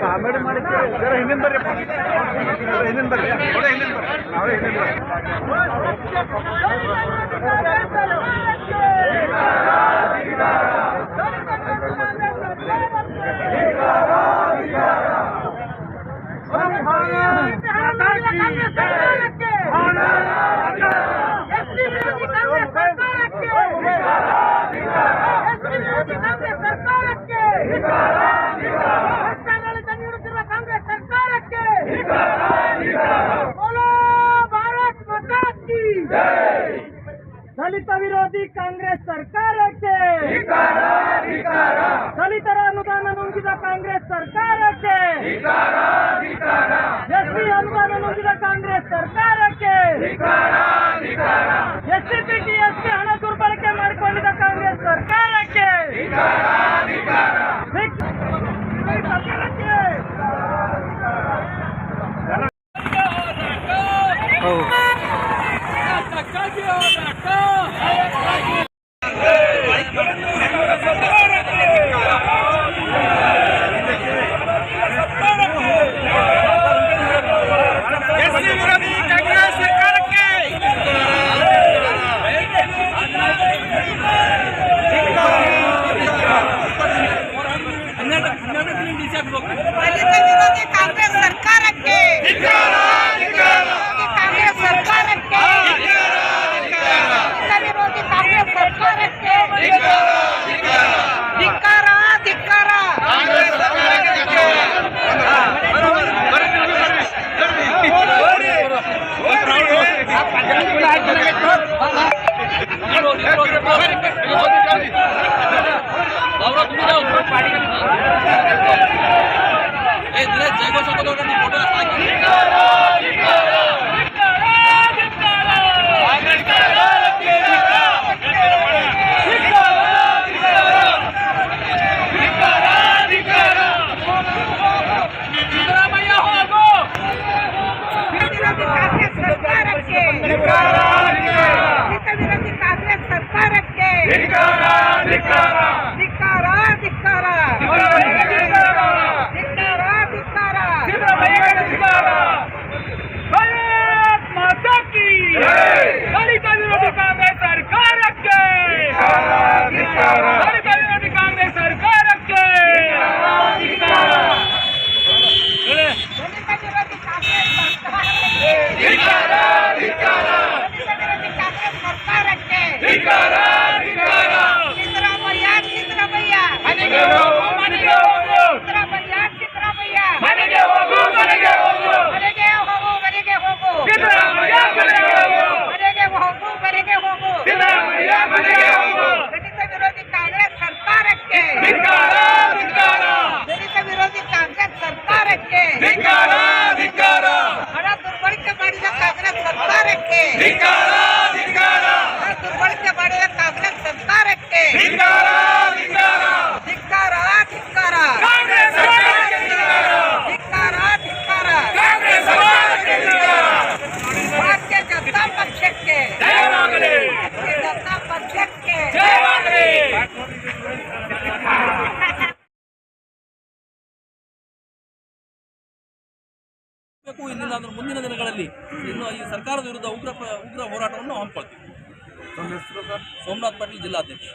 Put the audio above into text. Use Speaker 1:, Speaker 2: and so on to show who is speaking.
Speaker 1: Comedy ಮಾಡಿ sir ಹಿಂದಿನ ಬರ್ರಿ. ಹಿಂದಿನ ಬರ್ರಿ. ಹಿಂದಿನ ಬರ್ರಿ. ನಾವೇ ಹಿಂದಿನ ಬರ್ರಿ. दलित विरोधी कांग्रेस सरकार के दलित अनुदान नुंगद कांग्रेस सरकार एससी अनुदान नुंगद कांग्रेस सरकार के हण दुर्बल कांग्रेस सरकार के
Speaker 2: ಸರ್ಕಾರಕ್ಕೆ Hindi ka rin! Hindi ka rin! Hindi ka rin!
Speaker 3: ಇಲ್ಲಿಲ್ಲ ಅಂದ್ರೆ ಮುಂದಿನ ದಿನಗಳಲ್ಲಿ ಇನ್ನು ಈ ಸರ್ಕಾರದ ವಿರುದ್ಧ ಉಗ್ರ ಉಗ್ರ ಹೋರಾಟವನ್ನು ಹಮ್ಮಿಕೊಳ್ತೀವಿ ಸೋಮನಾಥ್ ಪಾಟೀಲ್ ಜಿಲ್ಲಾಧ್ಯಕ್ಷ.